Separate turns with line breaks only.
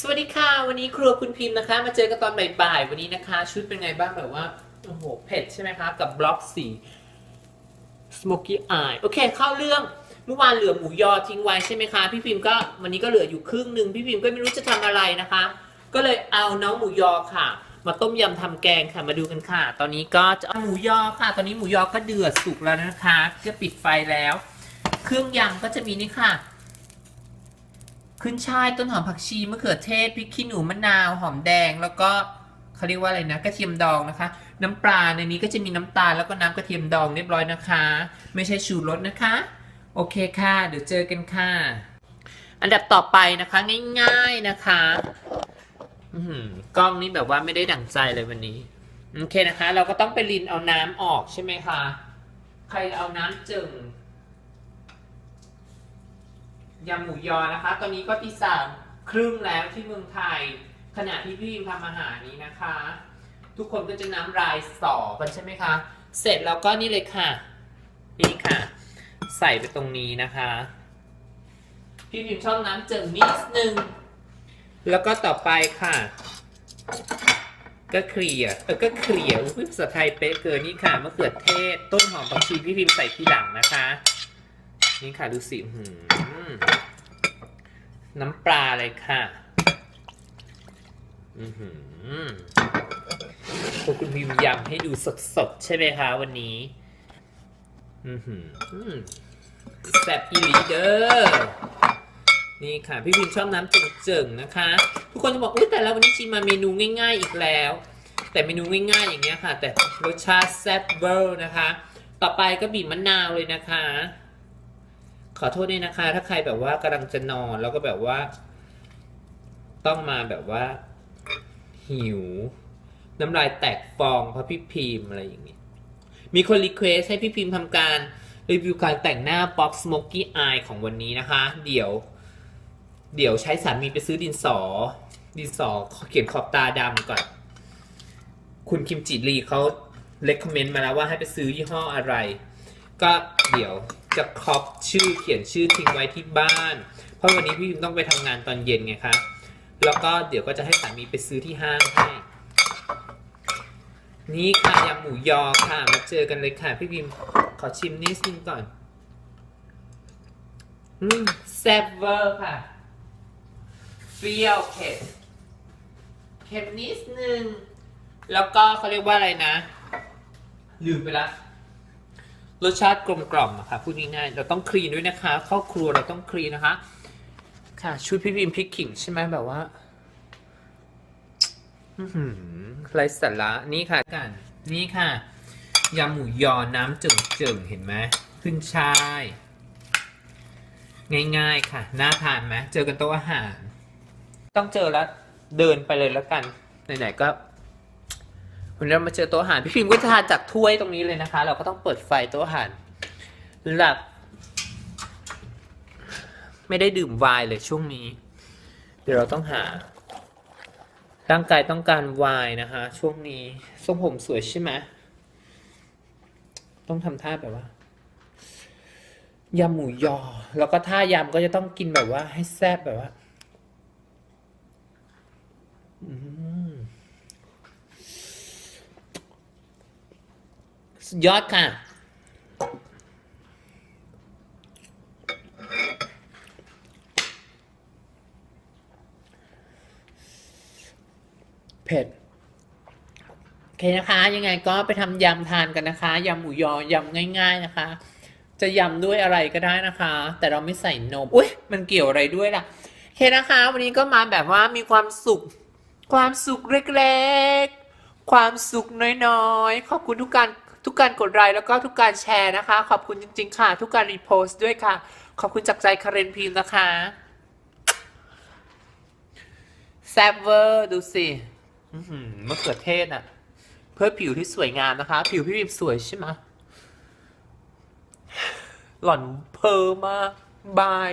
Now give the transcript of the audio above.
สวัสดีค่ะ วันนี้ครัวคุณพิมพ์นะคะ มาเจอกันตอนบ่ายๆวันนี้นะคะ ชุดเป็นไงบ้างแบบว่า โอ้โหเผ็ดใช่ไหมคะ กับบล็อกสี smoky eye โอเค เข้าเรื่องเมื่อวานเหลือหมูยอทิ้งไว้ใช่ไหมคะ พี่พิมพ์ก็วันนี้ก็เหลืออยู่ครึ่งหนึ่งพี่พิมพ์ก็ไม่รู้จะทำอะไรนะคะ ก็เลยเอาน้องหมูยอค่ะ มาต้มยำทำแกงค่ะมาดูกันค่ะ ตอนนี้ก็จะเอาหมูยอค่ะ ตอนนี้หมูยอก็เดือดสุกแล้วนะคะก็ปิดไฟแล้ว เครื่องยำก็จะมีนี่ค่ะ ขึ้นช่ายต้นหอมผักชีมะเขือเทศพริกขี้หนูมะนาวหอมแดง แล้วก็เขาเรียกว่าอะไรนะกระเทียมดองนะคะ น้ำปลาในนี้ก็จะมีน้ำตาลแล้วก็น้ำกระเทียมดองเรียบร้อยนะคะ ไม่ใช่ชูรสนะคะ โอเคค่ะ เดี๋ยวเจอกันค่ะ อันดับต่อไปนะคะง่ายๆนะคะอื้อหือกล้องนี้แบบว่าไม่ได้ดั่งใจเลยวันนี้โอเคนะคะ เราก็ต้องไปรินเอาน้ำออกใช่ไหมคะใครเอาน้ำจึง ยำหมูยอนะคะ ตอนนี้ก็ตีสามครึ่งแล้วที่เมืองไทย ขณะที่พี่พิมทำอาหารนี้นะคะ ทุกคนก็จะน้ำลายสอกันใช่ไหมคะ เสร็จแล้วก็นี่เลยค่ะ นี่ค่ะ ใส่ไปตรงนี้นะคะ พี่พิมชอบน้ำเจิ่งนิดนึง แล้วก็ต่อไปค่ะ ก็เคลียเออก็เคลียร์อุ๊ยภาษาไทยเป๊ะเกินนี่ค่ะมะเขือเทศ ต้นหอมผักชีพี่พิมใส่ทีหลังนะคะ นี่ค่ะดูสิหืมน้ำปลาเลยค่ะอือหือพวกคุณพิมพ์ยำให้ดูสดๆ ใช่ไหมคะวันนี้อือหือแซ่บอีหลีเดอร์นี่ค่ะ พี่พิมพ์ชอบน้ำจิ่งๆนะคะ ทุกคนจะบอกอุ้ยแต่แล้ววันนี้ชีมมาเมนูง่าย ๆ อีกแล้ว แต่เมนูง่ายๆ อย่างเงี้ยค่ะ แต่รสชาติแซ่บเวอร์นะคะ ต่อไปก็บีบมะนาวเลยนะคะ อโทษด้วยนะคะ ถ้าใครแบบว่ากำลังจะนอนแล้วก็แบบว่า ต้องมาแบบว่า หิว น้ำลายแตกฟองเพราะพี่พิมพ์อะไรอย่างเงี้ยมีคนรีเควสให้พี่พิมพ์ทำการรีวิวการแต่งหน้า Box Smoky Eye ของวันนี้นะคะ เดี๋ยว เดี๋ยวใช้สามีไปซื้อดินสอ ดินสอเขียนขอบตาดำก่อน คุณคิมจิรีเขาเล c ก m เมนต์มาแล้วว่าให้ไปซื้อยี่ห้ออะไร ก็เดี๋ยว จะครอปชื่อเขียนชื่อทิ้งไว้ที่บ้าน เพราะวันนี้พี่พิมต้องไปทำงานตอนเย็นไงคะแล้วก็เดี๋ยวก็จะให้สามีไปซื้อที่ห้างให้นี่ค่ะยำหมูยอค่ะมาเจอกันเลยค่ะ พี่พิมขอชิมนิดนึงก่อนอืมแซ่บเวอร์ค่ะเปรี้ยวเผ็ดเค็มนิดนึง แล้วก็เขาเรียกว่าอะไรนะ ลืมไปละ รสชาติกลมกล่อมอะค่ะพูดง่ายๆเราต้องคลีนด้วยนะคะ เข้าครัวเราต้องคลีนนะคะ ค่ะชุดพี่พิมพริกขิงใช่ไหมแบบว่าไรสาระนี่ค่ะกันนี่ค่ะยำหมูยอน้ำเจิ่งเห็นไหมขึ้นช่าย ง่ายๆค่ะ น่าทานไหมเจอกันโต๊ะอาหาร ต้องเจอแล้ว เดินไปเลยแล้วกัน ไหนๆก็ วันนี้เรามาเจอโต๊ะอาหาร พี่พิมพ์ก็จะทานจากถ้วยตรงนี้เลยนะคะ เราก็ต้องเปิดไฟโต๊ะอาหารหลับ ไม่ได้ดื่มไวน์เลยช่วงนี้ เดี๋ยวเราต้องหา ร่างกายต้องการไวน์นะคะ ช่วงนี้ทรงผมสวยใช่ไหมต้องทำท่าแบบว่ายำหมูยอ แล้วก็ท่ายำก็จะต้องกินแบบว่า ให้แซ่บแบบว่า อืมสุด ยอดค่ะ เผ็ดโอเคนะคะ ยังไงก็ไปทำยำทานกันนะคะ ยำหมูยอยำง่าย ๆนะคะ จะยำด้วยอะไรก็ได้นะคะ แต่เราไม่ใส่นม อุ้ยมันเกี่ยวอะไรด้วยล่ะโอเคนะคะ วันนี้ก็มาแบบว่ามีความสุข ความสุขเล็กๆความสุขน้อยๆ ขอบคุณทุกการ ทุกการกดไลค์แล้วก็ทุกการแชร์นะคะ ขอบคุณจริง ๆ ค่ะ ทุกการรีโพสต์ด้วยค่ะ ขอบคุณจากใจคาเรนพิมพ์นะคะแซบเวอร์ดูสิมะเขือเทศอะเพื่อผิวที่สวยงามนะคะ ผิวพี่พิมสวยใช่ไหมหล่อนเพอมากบาย